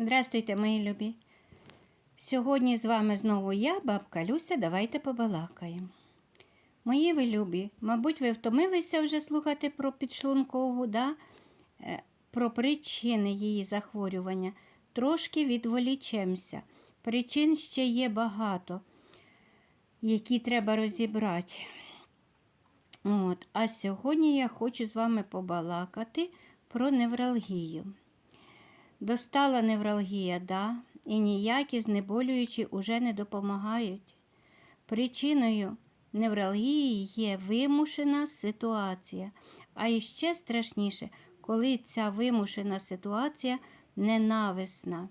Здрастуйте, мої любі. Сьогодні з вами знову я, бабка Люся, давайте побалакаємо. Мої ви любі, мабуть, ви втомилися вже слухати про підшлункову, да? Е, про причини її захворювання. Трошки відволічемося. Причин ще є багато, які треба розібрати. От. А сьогодні я хочу з вами побалакати про невралгію. Достала невралгія, да, і ніякі знеболюючі уже не допомагають. Причиною невралгії є вимушена ситуація, а іще страшніше, коли ця вимушена ситуація ненависна.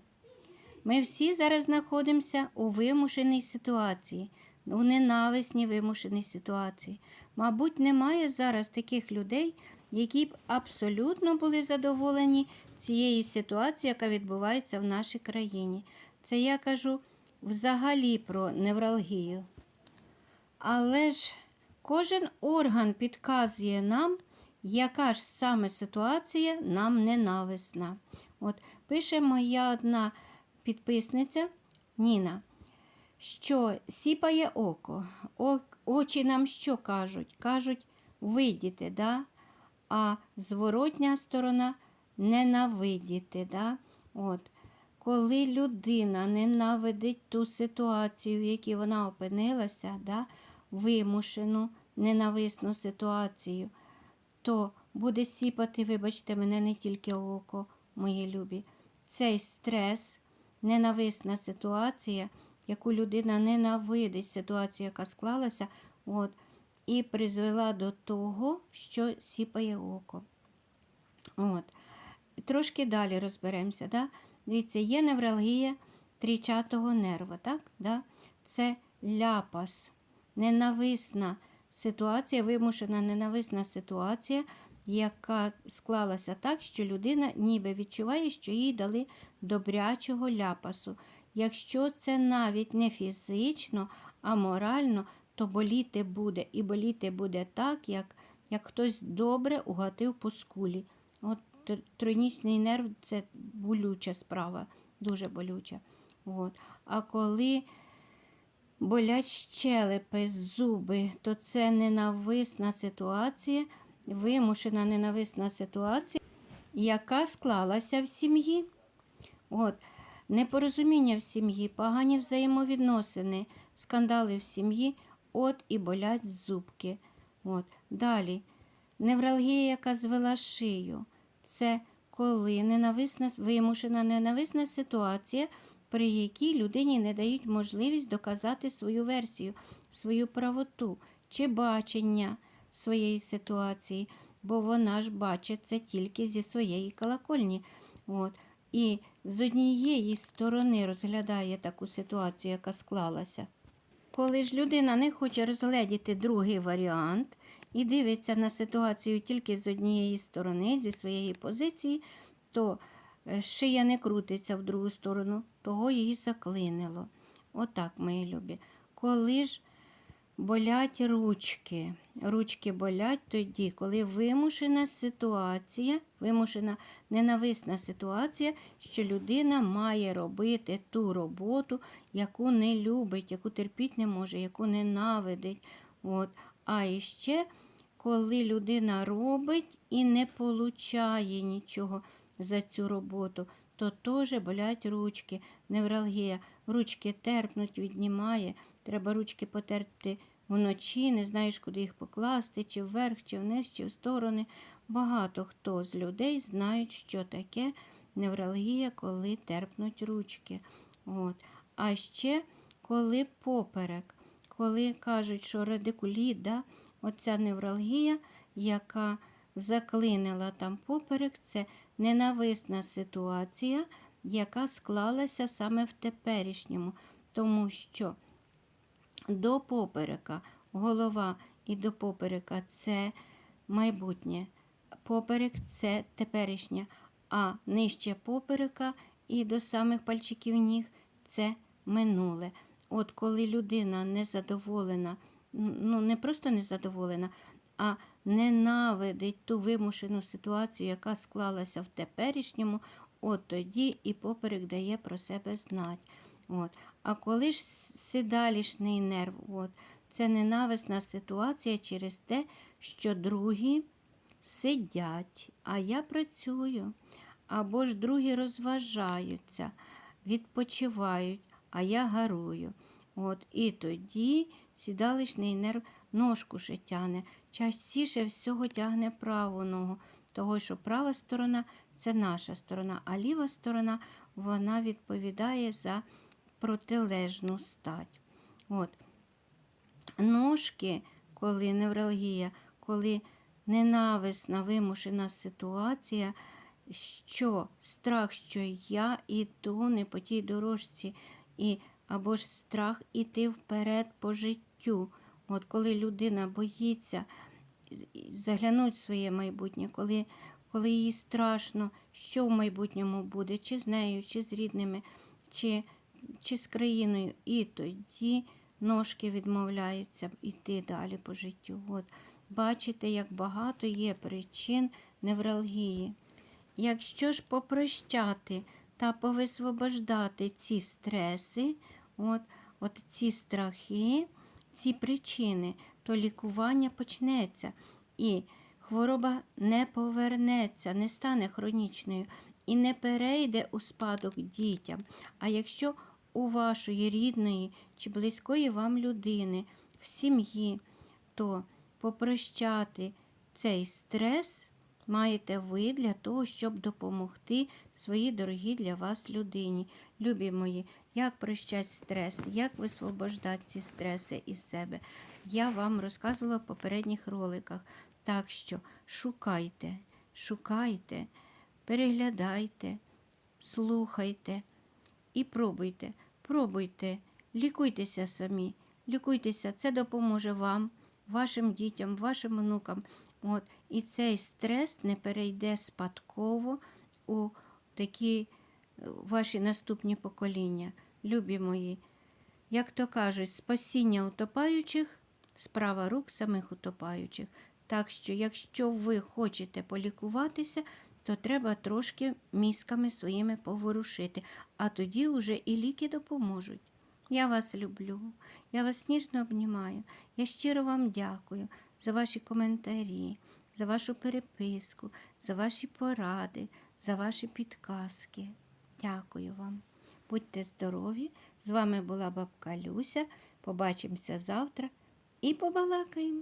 Ми всі зараз знаходимося у вимушеній ситуації, у ненависній вимушеній ситуації. Мабуть, немає зараз таких людей, які б абсолютно були задоволені цією ситуацією, яка відбувається в нашій країні. Це я кажу взагалі про невралгію. Але ж кожен орган підказує нам, яка ж саме ситуація нам ненависна. От пише моя одна підписниця Ніна, що сіпає око. Очі нам що кажуть? Кажуть, вийдіте, да? А зворотня сторона ненавидіти. Да? От. Коли людина ненавидить ту ситуацію, в якій вона опинилася, да? вимушену ненависну ситуацію, то буде сіпати, вибачте, мене не тільки око, мої любі. Цей стрес, ненависна ситуація, яку людина ненавидить, ситуацію, яка склалася, от, і призвела до того, що сіпає око. От. Трошки далі розберемося. Да? Дивіться, є невралгія трічатого нерва. Так? Да? Це ляпас, ненависна ситуація, вимушена ненависна ситуація, яка склалася так, що людина ніби відчуває, що їй дали добрячого ляпасу. Якщо це навіть не фізично, а морально, то боліти буде. І боліти буде так, як, як хтось добре угатив по скулі. От тр- тройнічний нерв це болюча справа, дуже болюча. От. А коли болять щелепи, зуби, то це ненависна ситуація, вимушена ненависна ситуація, яка склалася в сім'ї. От. Непорозуміння в сім'ї, погані взаємовідносини, скандали в сім'ї, от і болять зубки. От. Далі. Невралгія, яка звела шию. Це коли ненависна, вимушена ненависна ситуація, при якій людині не дають можливість доказати свою версію, свою правоту чи бачення своєї ситуації, бо вона ж бачить це тільки зі своєї колокольні. От. І з однієї сторони розглядає таку ситуацію, яка склалася. Коли ж людина не хоче розгледіти другий варіант і дивиться на ситуацію тільки з однієї сторони, зі своєї позиції, то е, шия не крутиться в другу сторону, того її заклинило. Отак, мої любі. Коли ж болять ручки, ручки болять тоді, коли вимушена ситуація, вимушена ненависна ситуація, що людина має робити ту роботу, яку не любить, яку терпіть не може, яку ненавидить. От. А іще, коли людина робить і не получає нічого за цю роботу, то теж болять ручки, невралгія. Ручки терпнуть, віднімає. Треба ручки потерпти вночі, не знаєш, куди їх покласти, чи вверх, чи вниз, чи в сторони. Багато хто з людей знають, що таке невралгія, коли терпнуть ручки. От. А ще коли поперек, коли кажуть, що радикуліт, да, оця невралгія, яка заклинила там поперек, це ненависна ситуація, яка склалася саме в теперішньому, тому що до поперека голова і до поперека це майбутнє. Поперек це теперішнє, а нижче поперека і до самих пальчиків ніг це минуле. От коли людина незадоволена, ну не просто незадоволена, а ненавидить ту вимушену ситуацію, яка склалася в теперішньому, от тоді і поперек дає про себе знати. От. А коли ж сидалішний нерв, от, це ненависна ситуація через те, що другі сидять, а я працюю. Або ж другі розважаються, відпочивають, а я гарую. От, і тоді сідалищний нерв ножку ще тягне. Частіше всього тягне праву ногу, того що права сторона це наша сторона, а ліва сторона вона відповідає за протилежну стать. От. Ножки, коли невралгія, коли ненависна вимушена ситуація, що страх, що я іду не по тій дорожці, і, або ж страх іти вперед по життю. От коли людина боїться заглянути в своє майбутнє, коли, коли їй страшно, що в майбутньому буде, чи з нею, чи з рідними, чи, чи з країною, і тоді ножки відмовляються йти далі по життю. От. Бачите, як багато є причин невралгії. Якщо ж попрощати та повисвобождати ці стреси, от, от ці страхи, ці причини, то лікування почнеться і хвороба не повернеться, не стане хронічною і не перейде у спадок дітям. А якщо у вашої рідної чи близької вам людини в сім'ї, то попрощати цей стрес маєте ви для того, щоб допомогти своїй дорогій для вас людині. Любі мої, як прощати стрес, як висвобождати ці стреси із себе. Я вам розказувала в попередніх роликах. Так що шукайте, шукайте, переглядайте, слухайте і пробуйте, пробуйте, лікуйтеся самі, лікуйтеся, це допоможе вам, вашим дітям, вашим онукам. От, і цей стрес не перейде спадково у такі е, ваші наступні покоління. Любі мої, як то кажуть, спасіння утопаючих справа рук самих утопаючих. Так що, якщо ви хочете полікуватися, то треба трошки мізками своїми поворушити, а тоді вже і ліки допоможуть. Я вас люблю, я вас ніжно обнімаю. Я щиро вам дякую за ваші коментарі, за вашу переписку, за ваші поради, за ваші підказки. Дякую вам. Будьте здорові! З вами була бабка Люся. Побачимося завтра і побалакаємо.